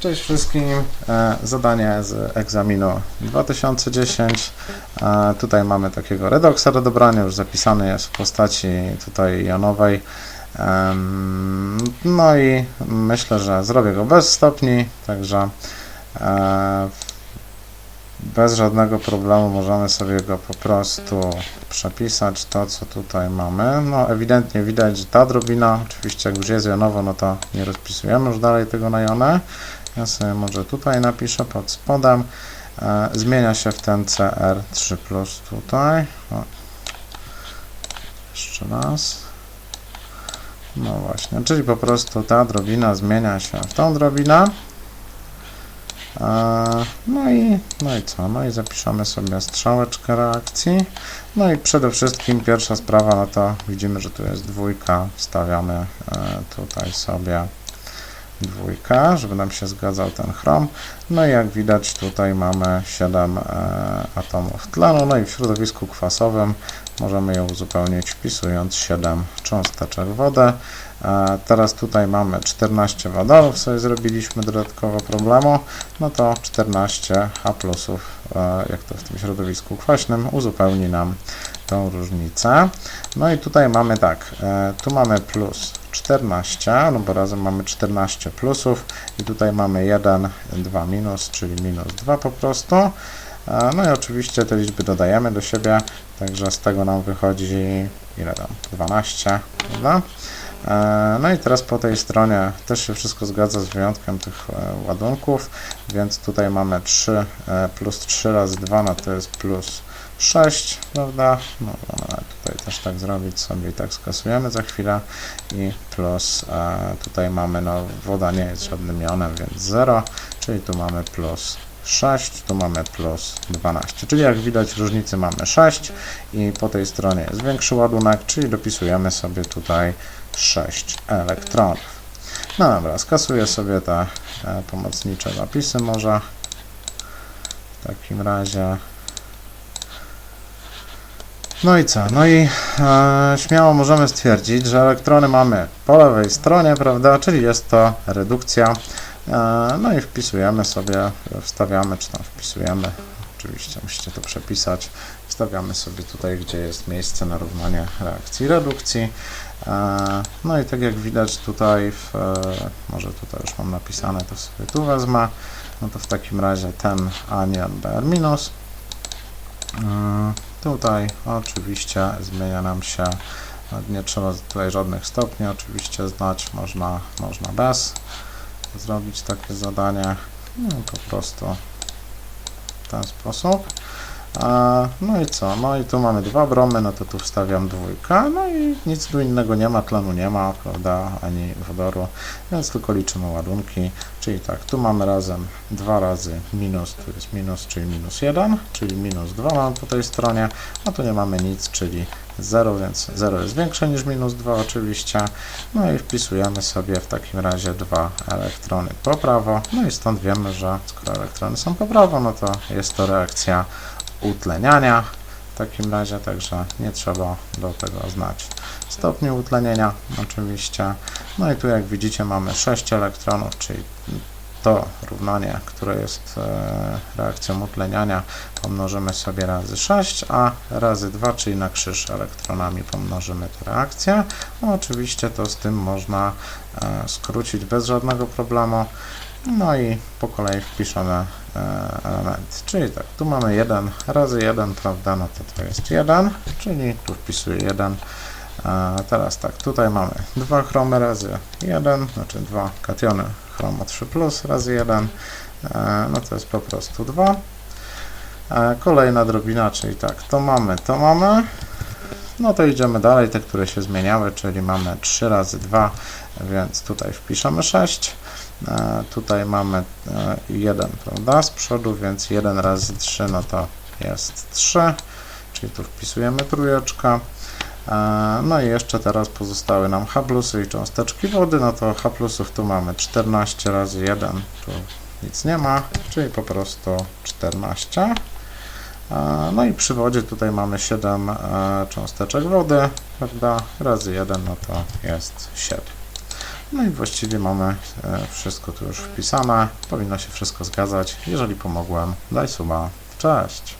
Cześć wszystkim. E, Zadanie z egzaminu 2010. E, Tutaj mamy takiego redoxa do dobrania, już zapisany jest w postaci tutaj jonowej. No i myślę, że zrobię go bez stopni, także e, bez żadnego problemu możemy sobie go po prostu przepisać, to co tutaj mamy. No ewidentnie widać, że ta drobina, oczywiście jak już jest jonowo, no to nie rozpisujemy już dalej tego na jonę. Ja sobie może tutaj napiszę pod spodem. E, zmienia się w ten CR3 tutaj. O. Jeszcze raz. No właśnie, czyli po prostu ta drobina zmienia się w tą drobinę. E, No i, no i co? No i zapiszemy sobie strzałeczkę reakcji. No i przede wszystkim pierwsza sprawa, no to widzimy, że tu jest dwójka. Wstawiamy e, tutaj sobie dwójkę, żeby nam się zgadzał ten chrom. No i jak widać tutaj mamy 7 e, atomów tlenu, no i w środowisku kwasowym możemy je uzupełnić wpisując 7 cząsteczek wody. E, teraz tutaj mamy 14 wodorów, sobie zrobiliśmy dodatkowo problemu, no to 14 H plusów, e, jak to w tym środowisku kwaśnym, uzupełni nam tą różnicę. No i tutaj mamy tak, e, tu mamy plus 14, no bo razem mamy 14 plusów i tutaj mamy 1, 2 minus, czyli minus 2 po prostu. E, No i oczywiście te liczby dodajemy do siebie, także z tego nam wychodzi ile tam? 12, prawda? E, No i teraz po tej stronie też się wszystko zgadza z wyjątkiem tych ładunków, więc tutaj mamy 3 e, plus 3 razy 2, no to jest plus 6, prawda? No, możemy tutaj też tak zrobić sobie i tak skasujemy za chwilę i plus e, tutaj mamy, no woda nie jest żadnym jonem, więc 0, czyli tu mamy plus 6, tu mamy plus 12, czyli jak widać różnicy mamy 6 i po tej stronie jest większy ładunek, czyli dopisujemy sobie tutaj 6 elektronów. No dobra, skasuję sobie te e, pomocnicze zapisy może w takim razie. No i co? No i e, śmiało możemy stwierdzić, że elektrony mamy po lewej stronie, prawda? Czyli jest to redukcja. E, no i wpisujemy sobie, wstawiamy, czy tam wpisujemy, oczywiście musicie to przepisać. Wstawiamy sobie tutaj, gdzie jest miejsce na równanie reakcji redukcji. E, no i tak jak widać tutaj, w, e, może tutaj już mam napisane, to sobie tu wezmę. No to w takim razie ten anion Br minus. Tutaj oczywiście zmienia nam się, nie trzeba tutaj żadnych stopni oczywiście znać, można, można bez zrobić takie zadanie, no, po prostu w ten sposób. No i co? No i tu mamy dwa bromy, no to tu wstawiam dwójkę, no i nic tu innego nie ma, tlenu nie ma, prawda, ani wodoru, więc tylko liczymy ładunki, czyli tak, tu mamy razem dwa razy minus, tu jest minus, czyli minus 1, czyli minus 2 mamy po tej stronie, a tu nie mamy nic, czyli 0, więc 0 jest większe niż minus 2 oczywiście, no i wpisujemy sobie w takim razie dwa elektrony po prawo, no i stąd wiemy, że skoro elektrony są po prawo, no to jest to reakcja utleniania w takim razie, także nie trzeba do tego znać stopniu utlenienia oczywiście. No i tu jak widzicie mamy 6 elektronów, czyli to równanie, które jest e, reakcją utleniania pomnożymy sobie razy 6, a razy 2, czyli na krzyż elektronami pomnożymy tę reakcję. No oczywiście to z tym można e, skrócić bez żadnego problemu. No i po kolei wpiszemy e, element. Czyli tak, tu mamy 1 razy 1, prawda, no to to jest 1, czyli tu wpisuję 1. A teraz tak, tutaj mamy 2 chromy razy 1, znaczy 2 kationy chromo 3 plus razy 1, e, no to jest po prostu 2. E, Kolejna drobina, czyli tak, to mamy, to mamy. No to idziemy dalej, te, które się zmieniały, czyli mamy 3 razy 2, więc tutaj wpiszemy 6. E, Tutaj mamy e, 1, prawda, z przodu, więc 1 razy 3, no to jest 3, czyli tu wpisujemy trójeczkę. E, No i jeszcze teraz pozostały nam H plusy i cząsteczki wody, no to H plusów tu mamy 14 razy 1, tu nic nie ma, czyli po prostu 14. E, No i przy wodzie tutaj mamy 7 e, cząsteczek wody, prawda, razy 1, no to jest 7. No i właściwie mamy e, wszystko tu już wpisane. Powinno się wszystko zgadzać. Jeżeli pomogłem, daj suba. Cześć!